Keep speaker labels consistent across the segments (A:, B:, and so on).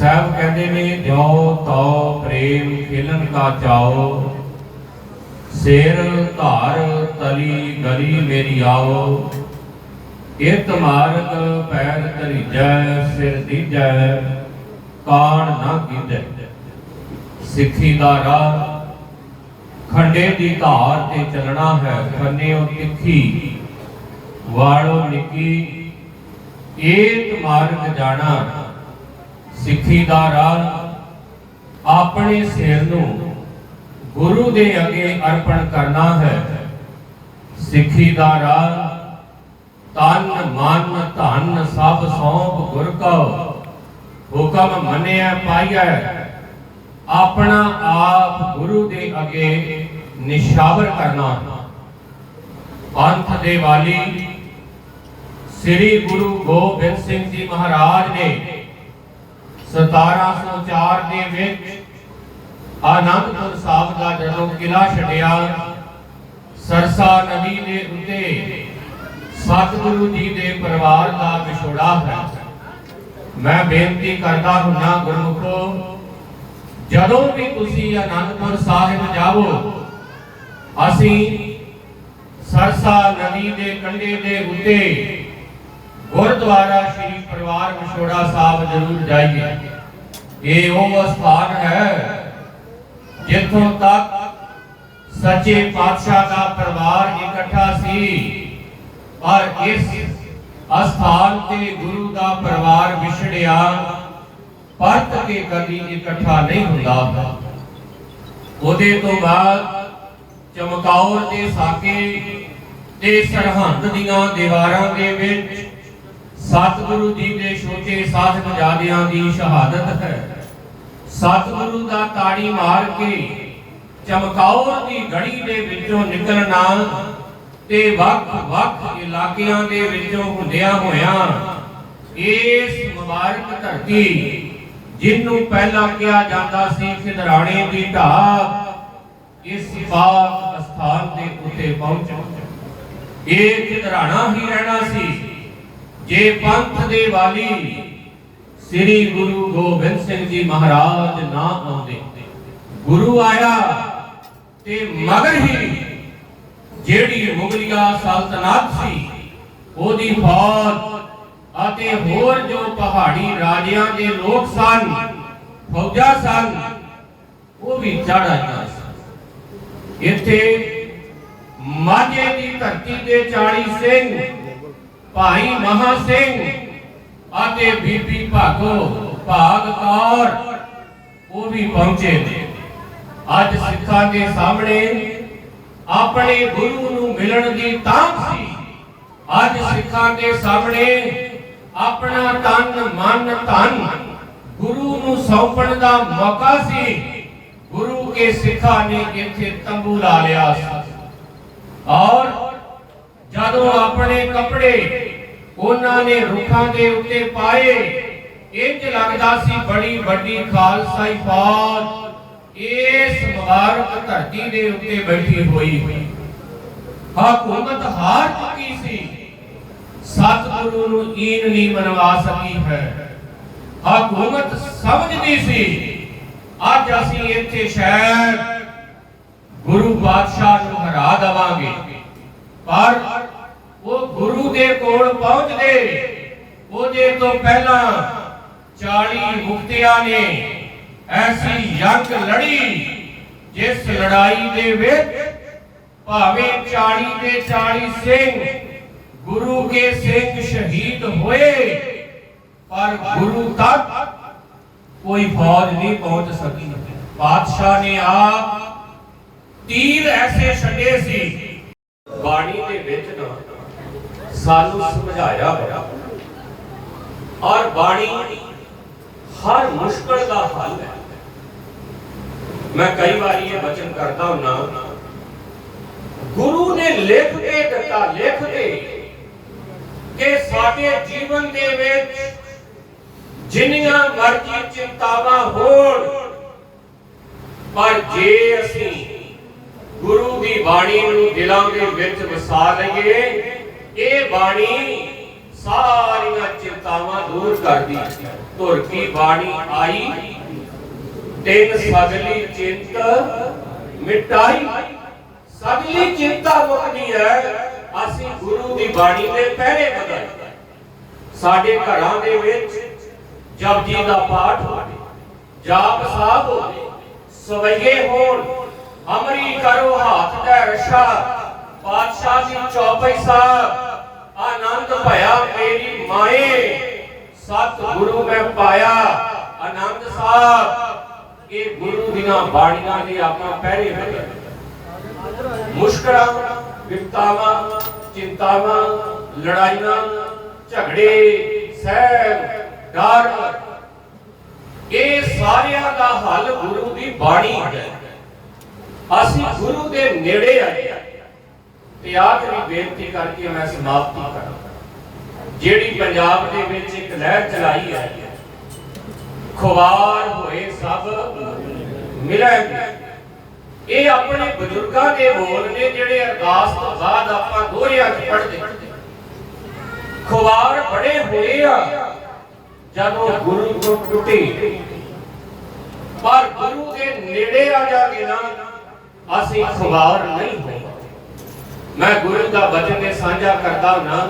A: ਸਾਹਿਬ ਕਹਿੰਦੇ ਨੇ ਜੋ ਤੋ ਪ੍ਰੇਮ ਖੇਲਨ ਕਾ ਚਾਓ, ਸਿਰ ਧਾਰ ਤਲੀ ਗਲੀ ਮੇਰੀ ਆਓ ਇਤ ਮਾਰਗ ਪੈਰ ਧਰੀਜੈ, ਸਿਰ ਦੀਜੈ, ਕਾਣ ਨਾ ਕੀਜੈ, ਸਿੱਖੀ ਦਾ ਰਾਹ, ਖੰਡੇ ਦੀ ਧਾਰ ਤੇ ਚੱਲਣਾ ਹੈ, ਖੰਨੇ ਖੰਨਿਓ ਤਿੱਖੀ, ਵਾਲੋ ਨਿੱਕੀ, ਏਕ ਮਾਰਗ ਜਾਣਾ ਸਿੱਖੀ ਦਾ ਰਾਹ ਆਪਣੇ ਸਿਰ ਨੂੰ ਗੁਰੂ ਦੇ ਅੱਗੇ ਅਰਪਣ ਕਰਨਾ ਹੈ। ਸਿੱਖੀ ਦਾ ਰਾਹ ਤਨ ਮਨ ਧਨ ਸਭ ਸੌਂਪ ਗੁਰ ਕਉ। ਹੁਕਮ ਮੰਨਿਆ ਪਾਈਐ। ਆਪਣਾ ਆਪ ਗੁਰੂ ਦੇ ਅੱਗੇ ਨਿਸ਼ਾਵਰ ਕਰਨਾ। ਪੰਥ ਦੇ ਵਾਲੀ ਸ੍ਰੀ ਗੁਰੂ ਗੋਬਿੰਦ ਸਿੰਘ ਜੀ ਮਹਾਰਾਜ ਨੇ 1704 ਦੇ ਵਿੱਚ ਆਨੰਦਪੁਰ ਸਾਹਿਬ ਦਾ ਜਦੋਂ ਕਿਲਾ ਛੱਡਿਆ, ਸਰਸਾ ਨਦੀ ਦੇ ਉੱਤੇ ਸਤਿਗੁਰੂ ਜੀ ਦੇ ਪਰਿਵਾਰ ਦਾ ਵਿਛੋੜਾ ਹੈ ਮੈਂ ਬੇਨਤੀ ਕਰਦਾ ਹੁੰਨਾ ਗੁਰਮੁਖੋ, ਜਦੋਂ ਵੀ ਤੁਸੀਂ ਆਨੰਦਪੁਰ ਸਾਹਿਬ ਜਾਵੋ, ਅਸੀਂ ਸਰਸਾ ਨਦੀ ਦੇ ਕੰਢੇ ਦੇ ਉੱਤੇ ਗੁਰਦੁਆਰਾ ਸ੍ਰੀ ਪਰਿਵਾਰ ਵਿਛੋੜਾ ਸਾਹਿਬ ਜ਼ਰੂਰ ਜਾਈਏ। ਇਹ ਉਹ ਸਥਾਨ ਹੈ ਜਿੱਥੋਂ ਤੱਕ ਸੱਚੇ ਪਾਤਸ਼ਾਹ ਦਾ ਪਰਿਵਾਰ ਇਕੱਠਾ ਸੀ। ਪਰ ਇਸ ਅਸਥਾਨ ਤੇ ਗੁਰੂ ਦਾ ਪਰਿਵਾਰ ਵਿਛੜਿਆ, ਪਰਤ ਕੇ ਕਦੀ ਇਕੱਠਾ ਨਹੀਂ ਹੁੰਦਾ। ਉਹਦੇ ਤੋਂ ਬਾਅਦ ਚਮਕੌਰ ਦੇ ਸਾਕੇ ਤੇ ਸਰਹੰਦ ਦੀਆਂ ਦੀਵਾਰਾਂ ਦੇ ਵਿੱਚ ਸਤਿਗੁਰੂ ਜੀ ਦੇ ਛੋਟੇ ਸਾਹਿਬਜ਼ਾਦਿਆਂ ਦੀ ਸ਼ਹਾਦਤ ਹੈ। ਸਤਿਗੁਰੂ ਦਾ ਤਾੜੀ ਮਾਰ ਕੇ ਚਮਕੌਰ ਦੀ ਗੜੀ ਦੇ ਵਿੱਚੋਂ ਨਿਕਲਣਾ ਤੇ ਵੱਖ-ਵੱਖ ਇਲਾਕਿਆਂ ਦੇ ਵਿੱਚੋਂ ਹੁੰਦਿਆਂ ਹੋਇਆਂ ਇਸ ਮੁਬਾਰਕ ਧਰਤੀ ਜਿਹਨੂੰ ਪਹਿਲਾਂ ਕਿਹਾ ਜਾਂਦਾ ਸੀ ਖਿਦਰਾਣੇ ਦੀ ਢਾਬ, ਇਸ ਪਾਕ ਸਥਾਨ ਦੇ ਉੱਤੇ ਪਹੁੰਚ ਇਹ ਖਿਦਰਾਣਾ ਹੀ ਰਹਿਣਾ ਸੀ। ਜੇ ਪੰਥ ਦੇ ਵਾਲੀ ਸ੍ਰੀ ਗੁਰੂ ਗੋਬਿੰਦ ਸਿੰਘ ਜੀ ਮਹਾਰਾਜ ਨਾ ਆਉਂਦੇ, ਗੁਰੂ ਆਇਆ ਤੇ ਮਗਰ ਹੀ ਜਿਹੜੀ ਮੁਗਲਿਆ ਸਲਤਨਤ ਸੀ, ਉਹਦੀ ਫੌਜ ਅਤੇ ਹੋਰ ਜੋ ਪਹਾੜੀ ਰਾਜਿਆਂ ਦੇ ਲੋਕ ਸਨ, ਫੌਜਾਂ ਸਨ, ਉਹ ਵੀ ਚੜ ਆਈਆਂ ਇੱਥੇ ਮਾਝੇ ਦੀ ਧਰਤੀ ਦੇ 40 ਸਿੰਘ ਭਾਈ ਮਹਾ ਸਿੰਘ ਅਤੇ ਬੀਬੀ ਭਾਗੋ ਭਾਗ ਕੌਰ, ਉਹ ਵੀ ਪਹੁੰਚੇ ਅੱਜ ਸਿੱਖਾਂ ਦੇ ਸਾਹਮਣੇ ਆਪਣੇ ਗੁਰੂ ਨੂੰ ਮਿਲਣ ਦੀ ਤਾਂਘ ਸੀ। ਅੱਜ ਸਿੱਖਾਂ ਦੇ ਸਾਹਮਣੇ ਆਪਣਾ ਤਨ, ਮਨ, ਧਨ ਗੁਰੂ ਨੂੰ ਸੌਂਪਣ ਦਾ ਮੌਕਾ ਸੀ। ਗੁਰੂ ਕੇ ਸਿੱਖਾਂ ਨੇ ਇੱਥੇ ਤੰਬੂ ਲਾ ਲਿਆ ਸੀ। ਔਰ ਜਦੋਂ ਆਪਣੇ ਕੱਪੜੇ ਉਹਨਾਂ ਨੇ ਰੁੱਖਾਂ ਦੇ ਉੱਤੇ ਪਾਏ। ਇੰਜ ਲੱਗਦਾ ਸੀ ਬੜੀ ਵੱਡੀ ਖਾਲਸਾਈ ਫੌਜ ਇਸ ਮੁਬਾਰਕ ਧਰਤੀ ਦੇ ਉੱਤੇ ਬੈਠੀ ਹੋਈ। ਹਕੂਮਤ ਹਾਰ ਚੁੱਕੀ ਸੀ। ਸਤਿਗੁਰੂ ਨੂੰ ਈਨ ਨਹੀਂ ਮਨਵਾ ਸਕੀ ਹੈ। ਹਕੂਮਤ ਸਮਝਦੀ ਸੀ, ਅੱਜ ਅਸੀਂ ਇੱਥੇ ਸ਼ਾਇਦ ਗੁਰੂ ਬਾਦਸ਼ਾਹ ਨੂੰ ਹਰਾ ਦਵਾਂਗੇ। ਪਰ ਉਹ ਕੋਲ ਪਹੁੰਚਦੇ ਉਹਦੇ ਤੋਂ ਪਹਿਲਾਂ 40 ਮੁਕਤਿਆਂ ਨੇ ਐਸੀ ਜੰਗ ਲੜੀ, ਜਿਸ ਲੜਾਈ ਦੇ ਵਿੱਚ ਭਾਵੇਂ 40 ਦੇ 40 ਸਿੰਘ ਗੁਰੂ ਕੇ ਸਿੰਘ ਸ਼ਹੀਦ ਹੋਏ, ਪਰ ਗੁਰੂ ਤੱਕ ਕੋਈ ਫੌਜ ਨਹੀਂ ਪਹੁੰਚ ਸਕੀ। ਬਾਦਸ਼ਾਹ ਨੇ ਆਪ ਤੀਰ ਐਸੇ ਛੱਡੇ ਸੀ ਬਾਣੀ ਦੇ ਵਿੱਚ ਨਾ ਸਾਨੂੰ ਸਮਝਾਇਆ ਹੋਇਆ। ਔਰ ਬਾਣੀ ਹਰ ਮੁਸ਼ਕਲ ਦਾ ਹੱਲ ਹੈ। ਮੈਂ ਕਈ ਵਾਰੀ ਇਹ ਬਚਨ ਕਰਦਾ ਹੁੰਨਾ, ਗੁਰੂ ਨੇ ਲਿਖ ਕੇ ਦਿੱਤਾ ਲਿਖ ਦੇ ਕਿ ਸਾਡੇ ਜੀਵਨ ਦੇ ਵਿੱਚ ਜਿੰਨੀਆਂ ਮਰਜ਼ੀ ਚਿੰਤਾਵਾਂ ਹੋਣ, ਪਰ ਜੇ ਅਸੀਂ ਗੁਰੂ ਦੀ ਬਾਣੀ ਨੂੰ ਦਿਲਾਂ ਦੇ ਵਿੱਚ ਵਸਾ ਲਈਏ ਇਹ ਬਾਣੀ ਸਾਰੀਆਂ ਚਿੰਤਾਵਾਂ ਦੂਰ ਕਰਦੀ। ਧੁਰ ਕੀ ਬਾਣੀ ਆਈ? ਤਿੰਨ ਸਗਲੀ ਚਿੰਤ ਮਿਟਾਈ ਸਗਲੀ ਚਿੰਤਾ ਮੁਕਦੀ ਹੈ। ਅਸੀਂ ਗੁਰੂ ਦੀ ਬਾਣੀ ਦੇ ਪਹਿਰੇ ਬਦਲ ਸਾਡੇ ਘਰਾਂ ਦੇ ਵਿੱਚ ਜਪਜੀ ਦਾ ਪਾਠ ਹੋਵੇ, ਜਾਪ ਸਾਹਿਬ ਹੋਵੇ, ਸਵਈਏ ਹੋਣ, ਅਮਰੀ ਕਰੋ ਹੱਥ ਦਾ ਰਸ਼ਾ। ਪਾਤਸ਼ਾਹ ਦੀ ਚੌਪਈ ਸਾਹਿਬ ਆਨੰਦ ਭਇਆ ਮੇਰੀ ਮਾਏ। ਸਤ ਗੁਰੂ ਮੈਂ ਪਾਇਆ। ਆਨੰਦ ਸਾਹਿਬ, ਇਹ ਗੁਰੂ ਦੀਆਂ ਬਾਣੀਆਂ ਦੇ ਆਪਾਂ ਪਹਿਰੇ ਬਦਲ ਮੁਸ਼ਕਲਾਂ, ਵਿਪਤਾਵਾਂ, ਚਿੰਤਾਵਾਂ, ਲੜਾਈਆਂ, ਝਗੜੇ, ਸਹਿਮ, ਡਰ। ਇਹ ਸਾਰਿਆਂ ਦਾ ਹੱਲ ਗੁਰੂ ਦੀ ਬਾਣੀ ਹੈ। ਅਸੀਂ ਗੁਰੂ ਦੇ ਨੇੜੇ ਆਏ। ਤੇ ਆਖਰੀ ਬੇਨਤੀ ਕਰਕੇ ਮੈਂ ਸਮਾਪਤੀ ਕਰਾਂ ਜਿਹੜੀ ਪੰਜਾਬ ਦੇ ਵਿੱਚ ਇੱਕ ਲਹਿਰ ਚਲਾਈ ਹੈ ਖੁਆਰ ਹੋਏ ਸਭ ਮਿਲਾਂਗੇ ਇਹ ਆਪਣੇ ਬਜ਼ੁਰਗਾਂ ਦੇ ਬੋਲ ਨੇ ਜਿਹੜੇ ਅਰਦਾਸ ਤੋਂ ਬਾਅਦ ਆਪਾਂ ਦੋਹਰਿਆਂ ਚ ਪੜ੍ਹਦੇ ਖੁਆਰ ਬੜੇ ਹੋਏ ਆ, ਜਦੋਂ ਗੁਰੂ ਤੋਂ ਟੁੱਟੇ। ਪਰ ਗੁਰੂ ਦੇ ਨੇੜੇ ਆ ਜਾਗੇ ਨਾ, ਅਸੀਂ ਖੁਆਰ ਨਹੀਂ ਹੋਏ। ਮੈਂ ਗੁਰੂ ਦਾ ਬਚਨ ਦੇ ਸਾਂਝਾ ਕਰਦਾ ਨਾ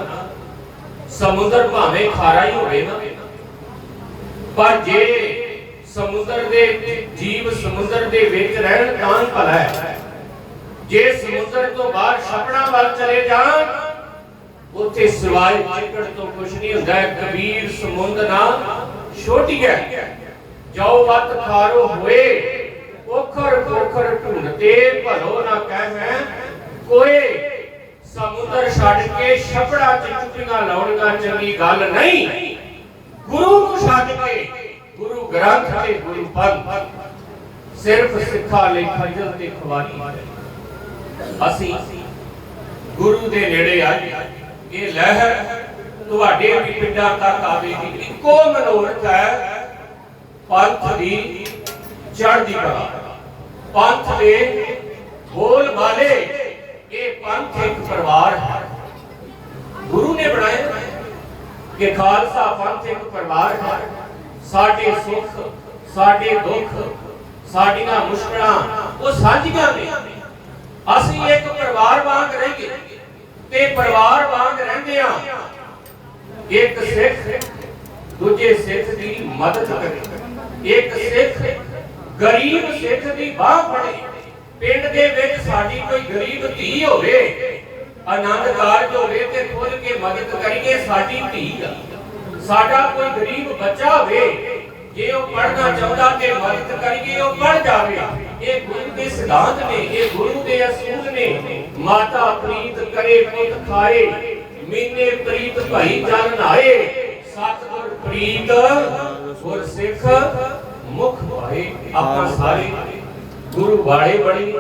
A: ਸਮੁੰਦਰ ਭਾਵੇਂ ਖਾਰਾ ਹੀ ਹੋਵੇ ਨਾ, ਪਰ ਜੇ ਸਮੁੰਦਰ ਦੇ ਜੀਵ ਸਮੁੰਦਰ ਦੇ ਵਿੱਚ ਰਹਿਣ ਤਾਂ ਹੀ ਭਲਾ ਹੈ। ਜੇ ਸਮੁੰਦਰ ਤੋਂ ਬਾਹਰ ਛਪਣਾ ਵੱਲ ਚਲੇ ਜਾਣ, ਉੱਥੇ ਸਿਵਾਏ ਚਿੱਕੜ ਤੋਂ ਕੁਝ ਨਹੀਂ ਹੁੰਦਾ ਕਬੀਰ ਸਮੁੰਦ ਨਾ ਛੋਟੀ ਹੈ। ਜੋ ਵਤ ਖਾਰੋ ਹੋਏ ਉਖਰ ਕੋਖਰ ਢੂੰਡਤੇ, ਭਲੋ ਨਾ ਕਹਿ ਕੋਏ ਸਮੁੰਦਰ ਛੱਡ ਕੇ ਛਪੜਾ ਚ ਚੁੱਪੀਆਂ ਲਾਉਣੀਆਂ ਚੰਗੀ ਗੱਲ ਨਹੀਂ। ਗੁਰੂ ਨੂੰ ਛੱਡ ਕੇ ਗੁਰੂ ਗ੍ਰੰਥ ਤੇ ਗੁਰੂ ਪੰਥ ਸਿਰਫ ਸਿੱਖਾ ਲਈ ਖਜਲ ਤੇ ਖਵਾਰੀ ਅਸੀਂ ਗੁਰੂ ਦੇ ਨੇੜੇ ਆਏ। ਇਹ ਲਹਿਰ ਤੁਹਾਡੇ ਵੀ ਪਿੰਡਾਂ ਤੱਕ ਆਵੇਗੀ ਇੱਕੋ ਮਨੋਰਥ ਹੈ ਪੰਥ ਦੀ ਚੜ੍ਹਦੀ ਕਲਾ। ਪੰਥ ਦੇ ਬੋਲ ਵਾਲੇ ਇਹ ਪੰਥ ਇੱਕ ਪਰਿਵਾਰ ਹੈ। ਗੁਰੂ ਨੇ ਬਣਾਇਆ ਕਿ ਖਾਲਸਾ ਪੰਥ ਇੱਕ ਪਰਿਵਾਰ ਹੈ। ਸਾਡੇ ਸੁੱਖ, ਸਾਡੇ ਦੁੱਖ, ਸਾਡੀਆਂ ਮੁਸ਼ਕਲਾਂ, ਉਹ ਸਾਂਝੀਆਂ ਨੇ। ਅਸੀਂ ਇੱਕ ਪਰਿਵਾਰ ਵਾਂਗ ਰਹੀਏ ਤੇ ਪਰਿਵਾਰ ਵਾਂਗ ਰਹਿੰਦੇ ਆ ਇੱਕ ਸਿੱਖ ਦੂਜੇ ਸਿੱਖ ਦੀ ਮਦਦ ਕਰੇ। ਇੱਕ ਸਿੱਖ ਗਰੀਬ ਸਿੱਖ ਦੀ ਬਾਹ ਫੜੇ। ਪਿੰਡ ਦੇ ਵਿੱਚ ਸਾਡੀ ਕੋਈ ਗਰੀਬ ਧੀ ਹੋਵੇ, ਆਨੰਦ ਕਾਰਜ ਹੋਵੇ ਤੇ ਖੁੱਲ ਕੇ ਮਦਦ ਕਰੀਏ, ਸਾਡੀ ਧੀ ਆ। ਸਾਡਾ ਕੋਈ ਗਰੀਬ ਬੱਚਾ ਹੋਵੇ, ਜੇ ਉਹ ਪੜਨਾ ਚਾਹੁੰਦਾ ਤੇ ਮਦਦ ਕਰੀਏ, ਉਹ ਪੜ ਜਾਵੇ। ਇਹ ਗੁਰੂ ਦੇ ਸਿਧਾਂਤ ਨੇ, ਇਹ ਗੁਰੂ ਦੇ ਅਸੂਲ ਨੇ। ਮਾਤਾ ਪ੍ਰੀਤ ਕਰੇ ਪੁੱਤ ਖਾਏ ਮੀਨੇ ਪ੍ਰੀਤ ਭਾਈ ਜਨ ਨਾਏ। ਸਤਿਗੁਰ ਪ੍ਰੀਤ ਗੁਰ ਸਿੱਖ ਮੁਖ ਭਾਏ, ਆਪਾਂ ਸਾਰੇ ਗੁਰੂ ਵਾਲੇ ਬਣੀ,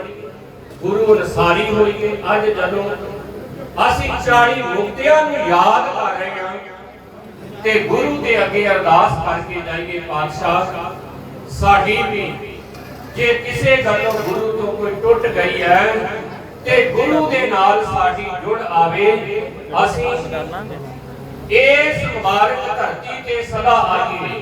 A: ਗੁਰੂ ਅਨਸਾਰੀ ਹੋਈਏ ਅੱਜ ਜਦੋਂ ਅਸੀਂ 40 ਮੁਕਤਿਆਂ ਨੂੰ ਯਾਦ ਕਰ ਰਹੇ ਹਾਂ ਤੇ ਗੁਰੂ ਦੇ ਅੱਗੇ ਅਰਦਾਸ ਕਰਕੇ ਜਾਈਏ ਪਾਤਸ਼ਾਹ, ਸਾਡੀ ਵੀ ਜੇ ਕਿਸੇ ਗੱਲੋਂ ਗੁਰੂ ਤੋਂ ਕੋਈ ਟੁੱਟ ਗਈ ਹੈ ਤੇ ਗੁਰੂ ਦੇ ਨਾਲ ਸਾਡੀ ਜੁੜ ਆਵੇ, ਅਸੀਂ ਇਸ ਮੁਬਾਰਕ ਧਰਤੀ ਤੇ ਸਦਾ ਆਈਏ